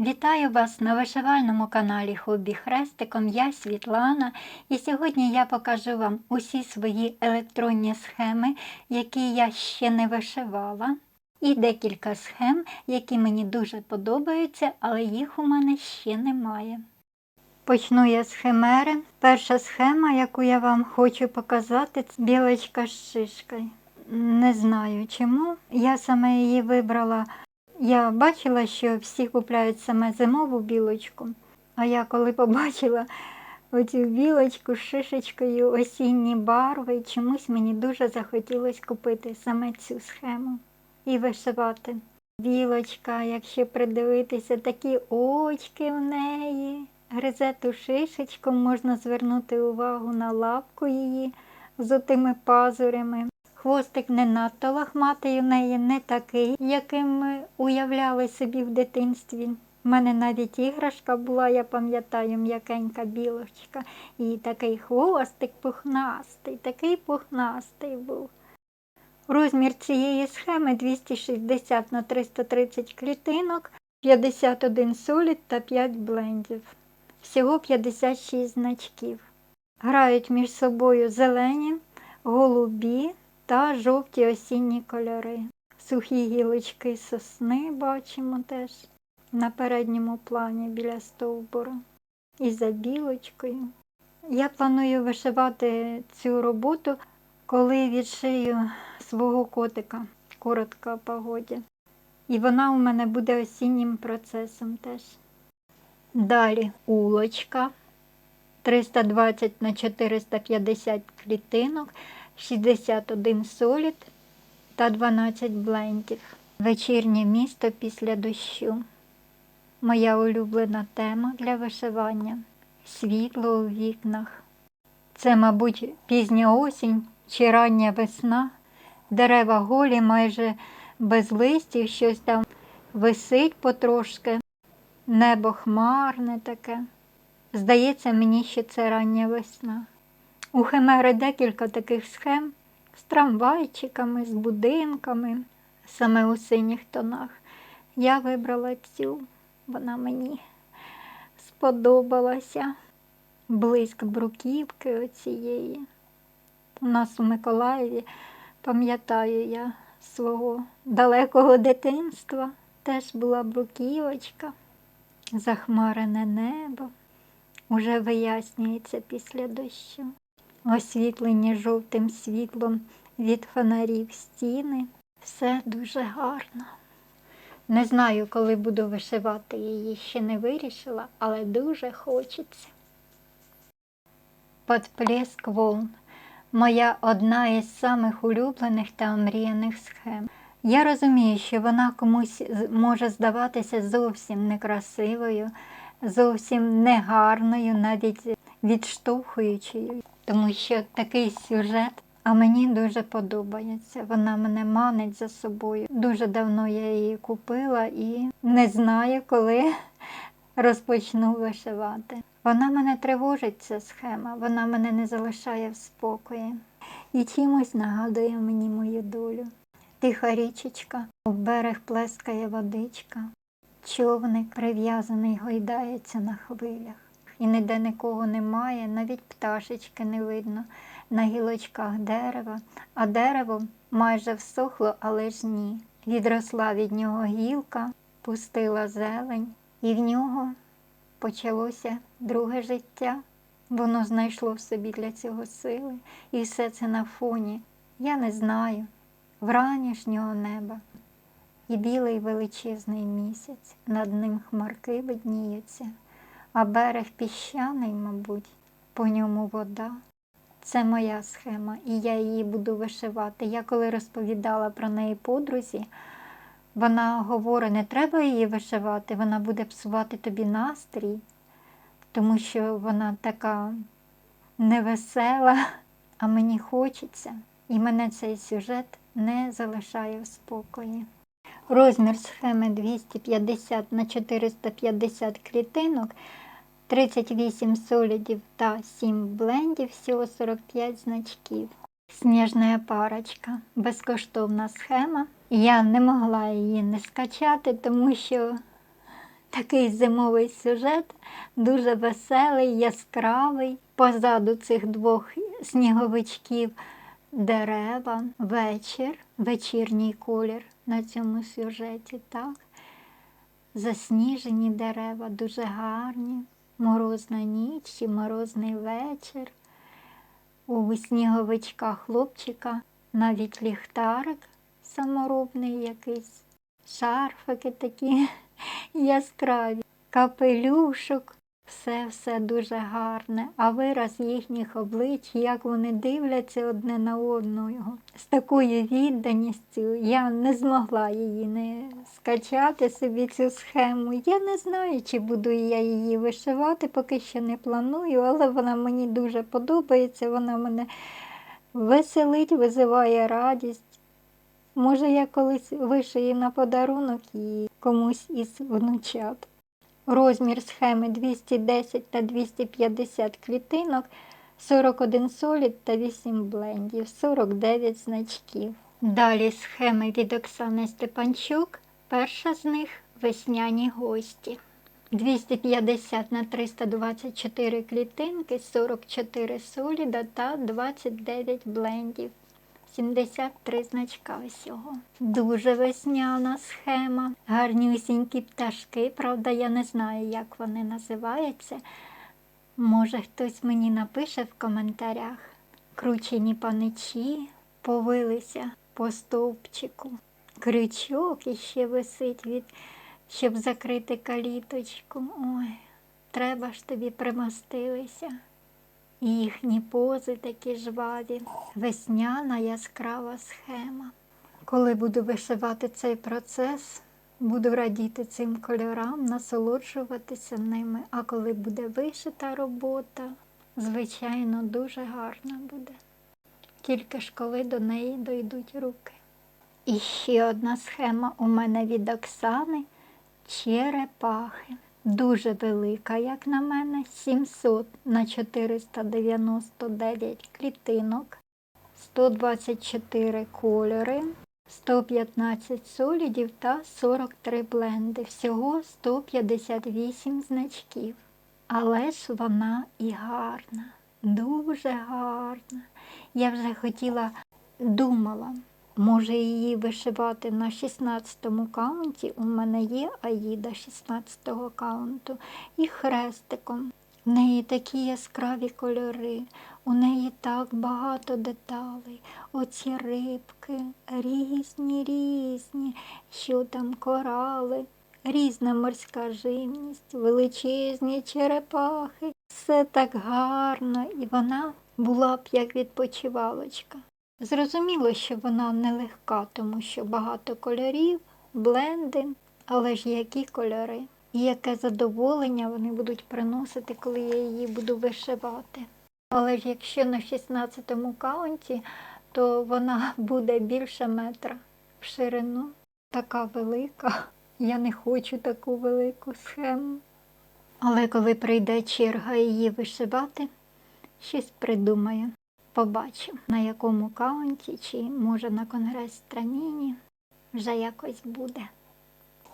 Вітаю вас на вишивальному каналі Хобі Хрестиком. Я Світлана, і сьогодні я покажу вам усі свої електронні схеми, які я ще не вишивала, і декілька схем, які мені дуже подобаються, але їх у мене ще немає. Почну я з химери. Перша схема, яку я вам хочу показати, це білочка з шишкою. Не знаю чому. Я саме її вибрала. Я бачила, що всі купляють саме зимову білочку. А я коли побачила оцю білочку з шишечкою, осінні барви, чомусь мені дуже захотілося купити саме цю схему і вишивати. Білочка, якщо придивитися, такі очки в неї. Гризе ту шишечку, можна звернути увагу на лапку її з отими пазурями. Хвостик не надто лохматий у неї, не такий, яким ми уявляли собі в дитинстві. У мене навіть іграшка була, я пам'ятаю, м'якенька білочка. І такий хвостик пухнастий, такий пухнастий був. Розмір цієї схеми 260 на 330 клітинок, 51 солід та 5 блендів. Всього 56 значків. Грають між собою зелені, голубі та жовті осінні кольори. Сухі гілочки сосни бачимо теж на передньому плані біля стовбуру. І за білочкою. Я планую вишивати цю роботу, коли відшию свого котика коротко погоді. І вона у мене буде осіннім процесом теж. Далі улочка 320 на 450 клітинок, 61 солід та 12 блендів. Вечірнє місто після дощу. Моя улюблена тема для вишивання світло у вікнах. Це, мабуть, пізня осінь чи рання весна. Дерева голі майже без листів, щось там висить потрошки. Небо хмарне таке. Здається мені, що це рання весна. У Химери декілька таких схем з трамвайчиками, з будинками, саме у синіх тонах. Я вибрала цю, вона мені сподобалася. Блиск бруківки оцієї. У нас у Миколаєві, пам'ятаю я свого далекого дитинства, теж була бруківочка захмарене небо уже вияснюється після дощу, освітлені жовтим світлом від фонарів стіни. Все дуже гарно. Не знаю, коли буду вишивати її, ще не вирішила, але дуже хочеться. Подплеск волн моя одна із самих улюблених та омріяних схем. Я розумію, що вона комусь може здаватися зовсім некрасивою, зовсім негарною, навіть відштовхуючою, тому що такий сюжет, а мені дуже подобається. Вона мене манить за собою. Дуже давно я її купила і не знаю, коли розпочну вишивати. Вона мене тривожить, ця схема, вона мене не залишає в спокої. І чимось нагадує мені мою долю. Тиха річечка, у берег плескає водичка, човник прив'язаний гойдається на хвилях. І ніде нікого немає, навіть пташечки не видно на гілочках дерева, а дерево майже всохло, але ж ні. Відросла від нього гілка, пустила зелень, і в нього почалося друге життя. Воно знайшло в собі для цього сили. І все це на фоні. Я не знаю вранішнього неба і білий величезний місяць, над ним хмарки видніються, а берег піщаний, мабуть, по ньому вода. Це моя схема, і я її буду вишивати. Я коли розповідала про неї подрузі, вона говорить, не треба її вишивати, вона буде псувати тобі настрій, тому що вона така невесела, а мені хочеться. І мене цей сюжет не залишає в спокої. Розмір схеми 250 на 450 клітинок, 38 солідів та 7 блендів, всього 45 значків. Сніжна парочка, безкоштовна схема. Я не могла її не скачати, тому що Такий зимовий сюжет, дуже веселий, яскравий. Позаду цих двох сніговичків дерева, вечір, вечірній колір на цьому сюжеті, так. Засніжені дерева, дуже гарні, морозна ніч чи морозний вечір. У сніговичка хлопчика навіть ліхтарик саморобний якийсь, шарфики такі яскраві, капелюшок, все все дуже гарне, а вираз їхніх облич, як вони дивляться одне на одного. З такою відданістю я не змогла її не скачати собі цю схему. Я не знаю, чи буду я її вишивати, поки що не планую, але вона мені дуже подобається, вона мене веселить, визиває радість. Може, я колись вишию на подарунок і комусь із внучат. Розмір схеми 210 на 250 клітинок, 41 солід та 8 блендів, 49 значків. Далі схеми від Оксани Степанчук. Перша з них весняні гості. 250 на 324 клітинки, 44 соліда та 29 блендів. 73 значка всього. Дуже весняна схема. Гарнюсінькі пташки. Правда, я не знаю, як вони називаються. Може, хтось мені напише в коментарях. Кручені паничі повилися по стовпчику. Крючок іще висить, від, щоб закрити каліточку. Ой, треба ж тобі примостилися. Їхні пози такі жваві, весняна яскрава схема. Коли буду вишивати цей процес, буду радіти цим кольорам, насолоджуватися ними. А коли буде вишита робота, звичайно, дуже гарна буде. Тільки ж коли до неї дойдуть руки. І ще одна схема у мене від Оксани черепахи. Дуже велика, як на мене, 700 на 499 клітинок, 124 кольори, 115 солідів та 43 бленди. Всього 158 значків. Але ж вона і гарна, дуже гарна. Я вже хотіла, думала, Може її вишивати на 16-му каунті. У мене є Аїда 16-го каунту і хрестиком. В неї такі яскраві кольори, у неї так багато деталей. Оці рибки, різні, різні, що там корали, різна морська живність, величезні черепахи. Все так гарно, і вона була б як відпочивалочка. Зрозуміло, що вона нелегка, тому що багато кольорів, бленди, але ж які кольори і яке задоволення вони будуть приносити, коли я її буду вишивати. Але ж якщо на 16-му каунті, то вона буде більше метра в ширину. Така велика. Я не хочу таку велику схему. Але коли прийде черга її вишивати, щось придумаю. Побачу, на якому каунті, чи може на конгрес Страміні вже якось буде.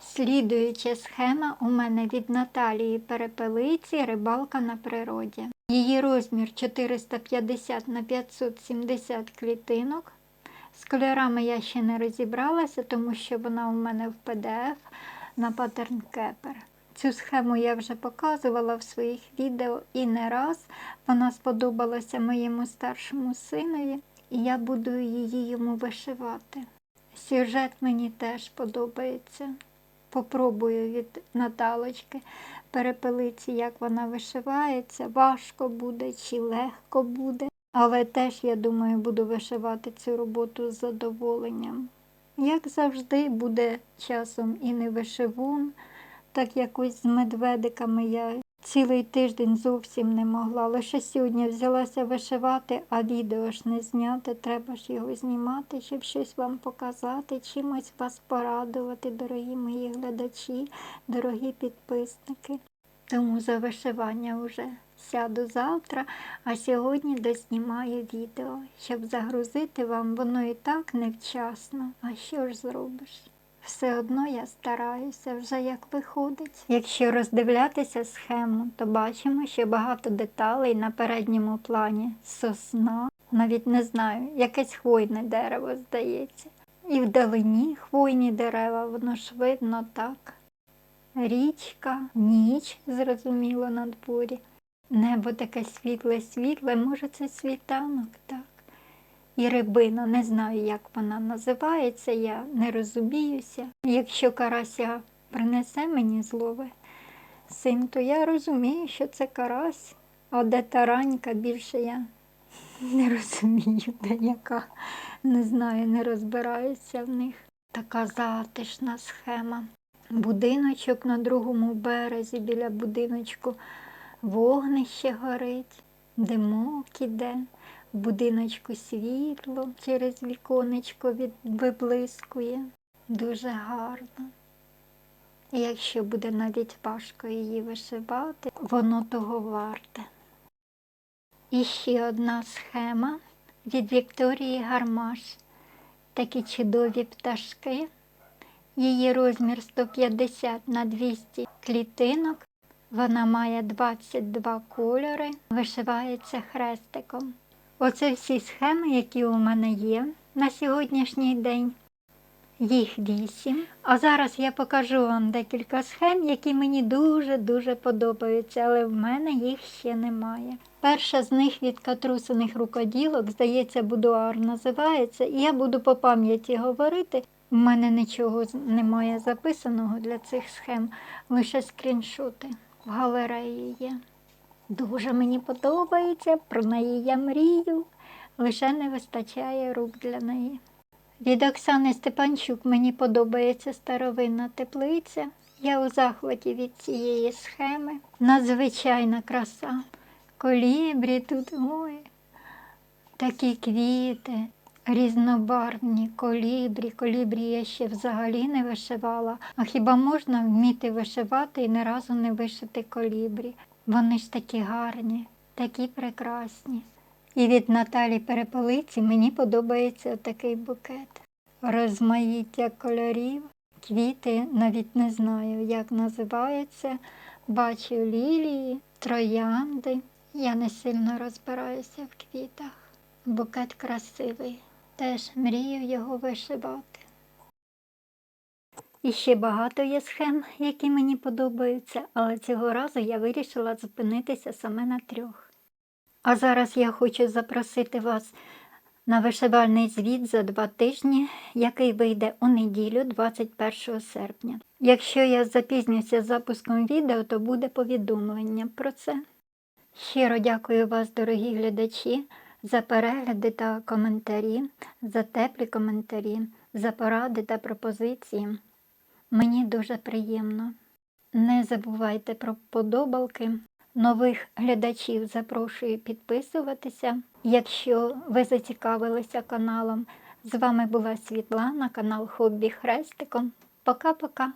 Слідуюча схема у мене від Наталії Перепелиці Рибалка на природі. Її розмір 450 на 570 клітинок. З кольорами я ще не розібралася, тому що вона у мене в PDF на Pattern Kepper. Цю схему я вже показувала в своїх відео і не раз. Вона сподобалася моєму старшому синові, і я буду її йому вишивати. Сюжет мені теж подобається. Попробую від Наталочки перепелиці, як вона вишивається. Важко буде чи легко буде. Але теж, я думаю, буду вишивати цю роботу з задоволенням. Як завжди, буде часом і не вишивун так якось з медведиками я цілий тиждень зовсім не могла. Лише сьогодні взялася вишивати, а відео ж не зняти. Треба ж його знімати, щоб щось вам показати, чимось вас порадувати, дорогі мої глядачі, дорогі підписники. Тому за вишивання вже сяду завтра, а сьогодні доснімаю відео, щоб загрузити вам, воно і так невчасно. А що ж зробиш? Все одно я стараюся вже як виходить. Якщо роздивлятися схему, то бачимо, що багато деталей на передньому плані. Сосна, навіть не знаю, якесь хвойне дерево здається. І вдалині хвойні дерева, воно ж видно так. Річка, ніч, зрозуміло, на дворі. Небо таке світле, світле, може це світанок, так. І рибина, не знаю, як вона називається, я не розуміюся. Якщо карася принесе мені злове син, то я розумію, що це карась, а де таранька більше я не розумію, де яка. Не знаю, не розбираюся в них. Така затишна схема. Будиночок на другому березі біля будиночку вогнище горить, димок іде, будиночку світло через віконечко від... виблискує. Дуже гарно. Якщо буде навіть важко її вишивати, воно того варте. І ще одна схема від Вікторії Гармаш. Такі чудові пташки. Її розмір 150 на 200 клітинок. Вона має 22 кольори, вишивається хрестиком. Оце всі схеми, які у мене є на сьогоднішній день. Їх вісім. А зараз я покажу вам декілька схем, які мені дуже-дуже подобаються, але в мене їх ще немає. Перша з них від катрусиних рукоділок, здається, будуар називається, і я буду по пам'яті говорити. У мене нічого немає записаного для цих схем, лише скріншоти в галереї є. Дуже мені подобається, про неї я мрію, лише не вистачає рук для неї. Від Оксани Степанчук мені подобається старовинна теплиця. Я у захваті від цієї схеми. Надзвичайна краса. Колібрі тут, ой, такі квіти, різнобарвні колібрі. Колібрі я ще взагалі не вишивала. А хіба можна вміти вишивати і ні разу не вишити колібрі? Вони ж такі гарні, такі прекрасні. І від Наталі Переполиці мені подобається такий букет. Розмаїття кольорів, квіти, навіть не знаю, як називаються. Бачу лілії, троянди. Я не сильно розбираюся в квітах. Букет красивий. Теж мрію його вишивати. І ще багато є схем, які мені подобаються, але цього разу я вирішила зупинитися саме на трьох. А зараз я хочу запросити вас на вишивальний звіт за два тижні, який вийде у неділю, 21 серпня. Якщо я запізнюся з запуском відео, то буде повідомлення про це. Щиро дякую вас, дорогі глядачі, за перегляди та коментарі, за теплі коментарі, за поради та пропозиції. Мені дуже приємно. Не забувайте про подобалки. Нових глядачів запрошую підписуватися. Якщо ви зацікавилися каналом, з вами була Світлана, канал Хобі Хрестиком. Пока-пока!